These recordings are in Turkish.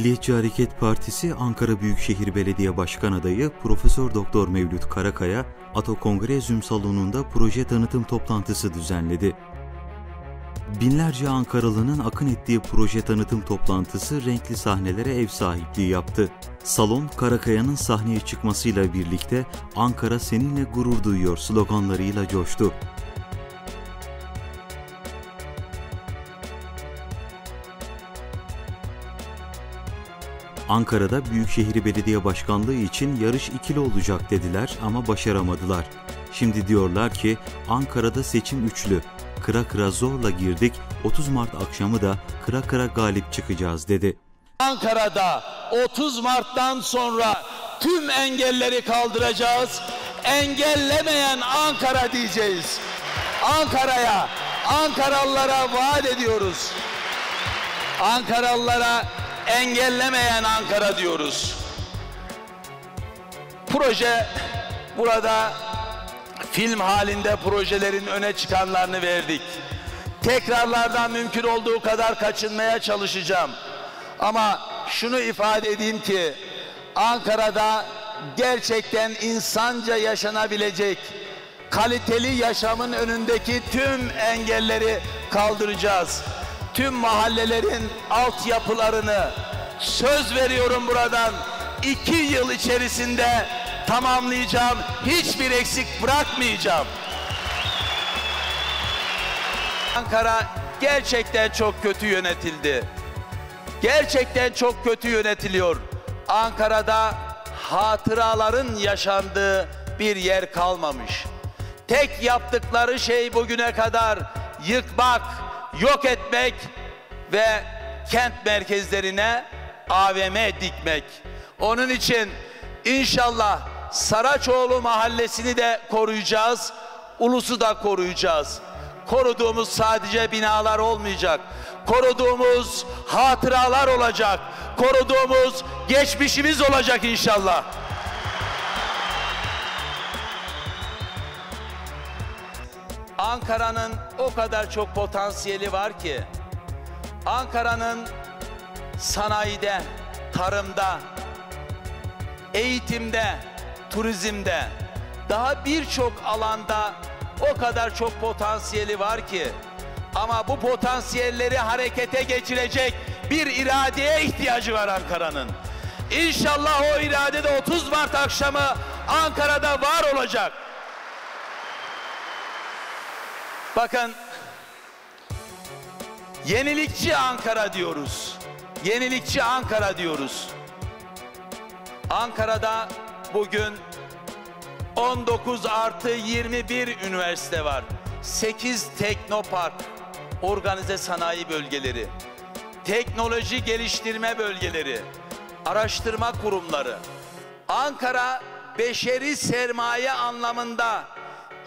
Milliyetçi Hareket Partisi Ankara Büyükşehir Belediye Başkan adayı Profesör Doktor Mevlüt Karakaya, Ato Kongrezyum Salonu'nda proje tanıtım toplantısı düzenledi. Binlerce Ankaralı'nın akın ettiği proje tanıtım toplantısı renkli sahnelere ev sahipliği yaptı. Salon, Karakaya'nın sahneye çıkmasıyla birlikte Ankara seninle gurur duyuyor sloganlarıyla coştu. Ankara'da Büyükşehir Belediye Başkanlığı için yarış ikili olacak dediler ama başaramadılar. Şimdi diyorlar ki Ankara'da seçim üçlü. Kıra kıra zorla girdik, 30 Mart akşamı da kıra kıra galip çıkacağız dedi. Ankara'da 30 Mart'tan sonra tüm engelleri kaldıracağız. Engellemeyen Ankara diyeceğiz. Ankara'ya, Ankaralılara vaat ediyoruz. Ankaralılara engellemeyen Ankara diyoruz. Proje burada film halinde projelerin öne çıkanlarını verdik. Tekrarlardan mümkün olduğu kadar kaçınmaya çalışacağım. Ama şunu ifade edeyim ki Ankara'da gerçekten insanca yaşanabilecek kaliteli yaşamın önündeki tüm engelleri kaldıracağız. Tüm mahallelerin altyapılarını söz veriyorum buradan iki yıl içerisinde tamamlayacağım. Hiçbir eksik bırakmayacağım. Ankara gerçekten çok kötü yönetildi. Gerçekten çok kötü yönetiliyor. Ankara'da hatıraların yaşandığı bir yer kalmamış. Tek yaptıkları şey bugüne kadar yıkmak, yok etmek ve kent merkezlerine AVM dikmek. Onun için inşallah Saraçoğlu mahallesini de koruyacağız, ulusu da koruyacağız. Koruduğumuz sadece binalar olmayacak. Koruduğumuz hatıralar olacak. Koruduğumuz geçmişimiz olacak inşallah. Ankara'nın o kadar çok potansiyeli var ki Ankara'nın sanayide, tarımda, eğitimde, turizmde daha birçok alanda o kadar çok potansiyeli var ki ama bu potansiyelleri harekete geçirecek bir iradeye ihtiyacı var Ankara'nın. İnşallah o irade de 30 Mart akşamı Ankara'da var olacak. Bakın yenilikçi Ankara diyoruz. Yenilikçi Ankara diyoruz. Ankara'da bugün 19 artı 21 üniversite var. 8 teknopark, organize sanayi bölgeleri, teknoloji geliştirme bölgeleri, araştırma kurumları. Ankara beşeri sermaye anlamında,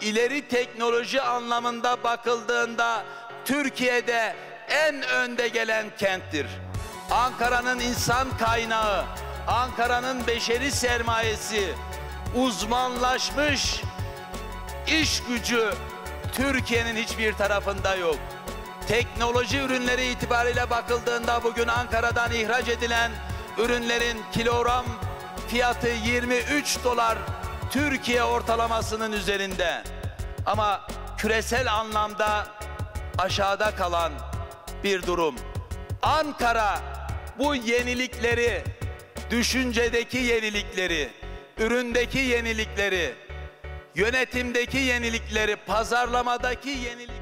ileri teknoloji anlamında bakıldığında Türkiye'de en önde gelen kenttir. Ankara'nın insan kaynağı, Ankara'nın beşeri sermayesi, uzmanlaşmış iş gücü Türkiye'nin hiçbir tarafında yok. Teknoloji ürünleri itibariyle bakıldığında bugün Ankara'dan ihraç edilen ürünlerin kilogram fiyatı 23 dolar Türkiye ortalamasının üzerinde. Ama küresel anlamda aşağıda kalan bir durum. Ankara bu yenilikleri, düşüncedeki yenilikleri, üründeki yenilikleri, yönetimdeki yenilikleri, pazarlamadaki yenilikleri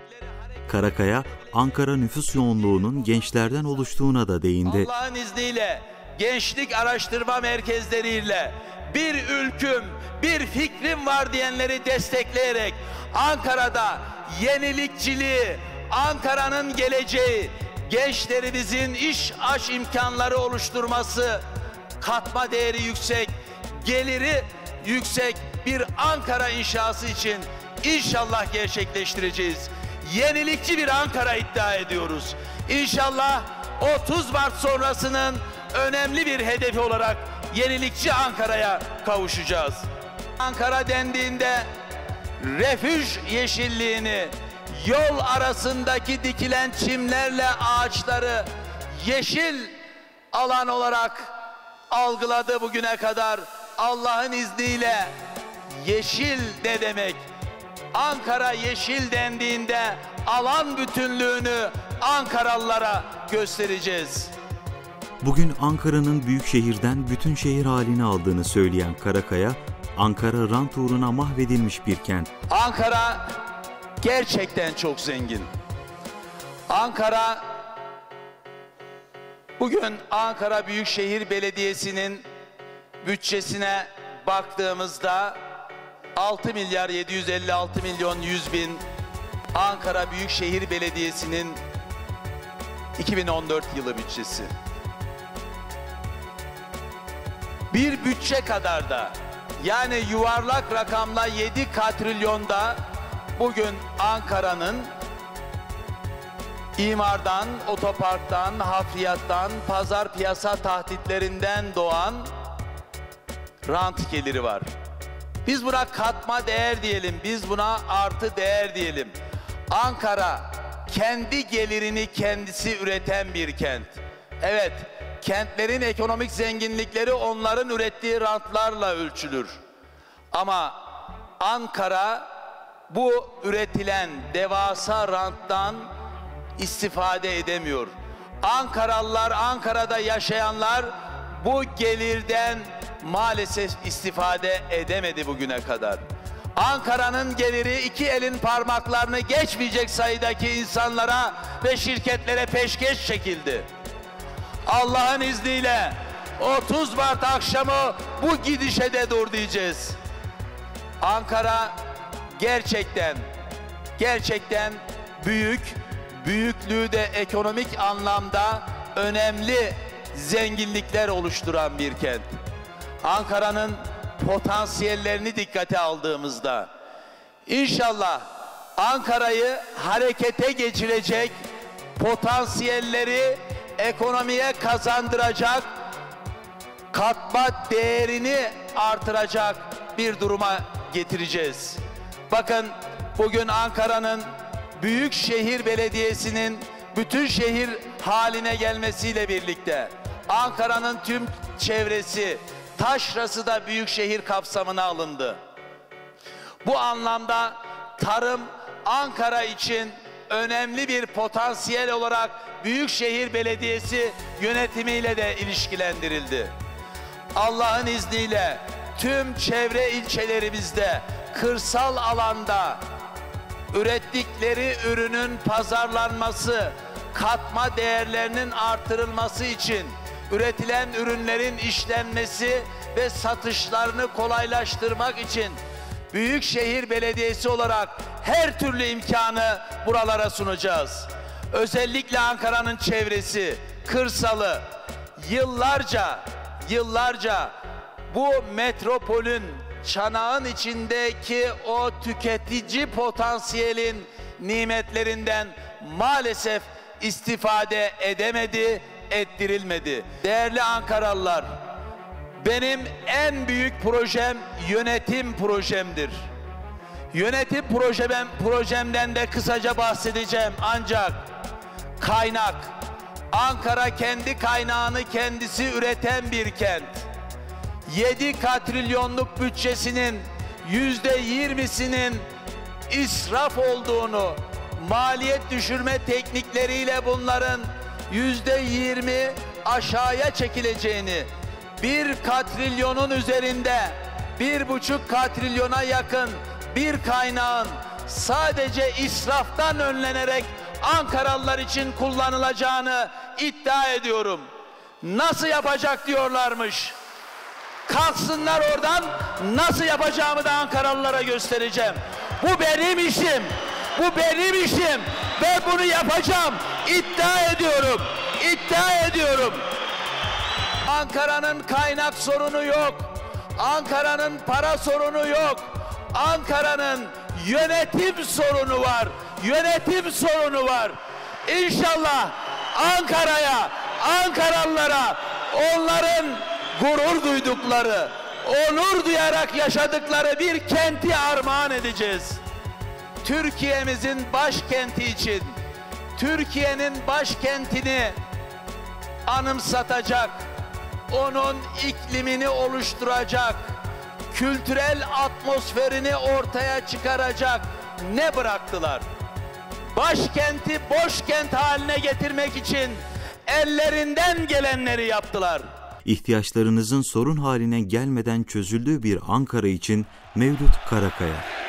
Karakaya, Ankara nüfus yoğunluğunun gençlerden oluştuğuna da değindi. Allah'ın izniyle gençlik araştırma merkezleriyle bir ülküm, bir fikrim var diyenleri destekleyerek Ankara'da yenilikçiliği, Ankara'nın geleceği, gençlerimizin iş aş imkanları oluşturması, katma değeri yüksek, geliri yüksek bir Ankara inşası için inşallah gerçekleştireceğiz. Yenilikçi bir Ankara iddia ediyoruz. İnşallah 30 Mart sonrasının önemli bir hedefi olarak yenilikçi Ankara'ya kavuşacağız. Ankara dendiğinde refüj yeşilliğini, yol arasındaki dikilen çimlerle ağaçları yeşil alan olarak algıladı bugüne kadar. Allah'ın izniyle yeşil ne demek? Ankara yeşil dendiğinde alan bütünlüğünü Ankaralılara göstereceğiz. Bugün Ankara'nın büyük şehirden bütün şehir halini aldığını söyleyen Karakaya, Ankara rant uğruna mahvedilmiş bir kent. Ankara gerçekten çok zengin. Ankara bugün Ankara Büyükşehir Belediyesi'nin bütçesine baktığımızda 6 milyar 756 milyon 100 bin Ankara Büyükşehir Belediyesi'nin 2014 yılı bütçesi. Bir bütçe kadar da yani yuvarlak rakamla 7 katrilyonda bugün Ankara'nın imardan, otoparktan, hafriyattan, pazar piyasa tahditlerinden doğan rant geliri var. Biz buna katma değer diyelim, biz buna artı değer diyelim. Ankara kendi gelirini kendisi üreten bir kent. Evet, kentlerin ekonomik zenginlikleri onların ürettiği rantlarla ölçülür. Ama Ankara bu üretilen devasa ranttan istifade edemiyor. Ankaralılar, Ankara'da yaşayanlar bu gelirden maalesef istifade edemedi bugüne kadar. Ankara'nın geliri iki elin parmaklarını geçmeyecek sayıdaki insanlara ve şirketlere peşkeş çekildi. Allah'ın izniyle 30 Mart akşamı bu gidişe de dur diyeceğiz. Ankara gerçekten gerçekten büyük, büyüklüğü de ekonomik anlamda önemli zenginlikler oluşturan bir kent. Ankara'nın potansiyellerini dikkate aldığımızda inşallah Ankara'yı harekete geçirecek potansiyelleri ekonomiye kazandıracak katma değerini artıracak bir duruma getireceğiz. Bakın bugün Ankara'nın Büyükşehir Belediyesi'nin bütün şehir haline gelmesiyle birlikte Ankara'nın tüm çevresi taşrası da büyükşehir kapsamına alındı. Bu anlamda tarım Ankara için önemli bir potansiyel olarak Büyükşehir Belediyesi yönetimiyle de ilişkilendirildi. Allah'ın izniyle tüm çevre ilçelerimizde kırsal alanda ürettikleri ürünün pazarlanması, katma değerlerinin artırılması için üretilen ürünlerin işlenmesi ve satışlarını kolaylaştırmak için Büyükşehir Belediyesi olarak her türlü imkanı buralara sunacağız. Özellikle Ankara'nın çevresi, kırsalı yıllarca yıllarca bu metropolün çanağın içindeki o tüketici potansiyelin nimetlerinden maalesef istifade edemedi, ettirilmedi. Değerli Ankaralılar, benim en büyük projem yönetim projemdir. Yönetim projemem, projemden de kısaca bahsedeceğim ancak kaynak, Ankara kendi kaynağını kendisi üreten bir kent. 7 katrilyonluk bütçesinin yüzde yirmisinin israf olduğunu, maliyet düşürme teknikleriyle bunların yüzde yirmi aşağıya çekileceğini, bir katrilyonun üzerinde bir buçuk katrilyona yakın bir kaynağın sadece israftan önlenerek Ankaralılar için kullanılacağını iddia ediyorum. Nasıl yapacak diyorlarmış. Kalksınlar oradan nasıl yapacağımı da Ankaralılara göstereceğim. Bu benim işim. Bu benim işim ve bunu yapacağım. İddia ediyorum. İddia ediyorum. Ankara'nın kaynak sorunu yok. Ankara'nın para sorunu yok. Ankara'nın yönetim sorunu var. Yönetim sorunu var. İnşallah Ankara'ya, Ankaralılara onların gurur duydukları, onur duyarak yaşadıkları bir kenti armağan edeceğiz. Türkiye'mizin başkenti için, Türkiye'nin başkentini anımsatacak, onun iklimini oluşturacak, kültürel atmosferini ortaya çıkaracak ne bıraktılar? Başkenti boş kent haline getirmek için ellerinden gelenleri yaptılar. İhtiyaçlarınızın sorun haline gelmeden çözüldüğü bir Ankara için Mevlüt Karakaya.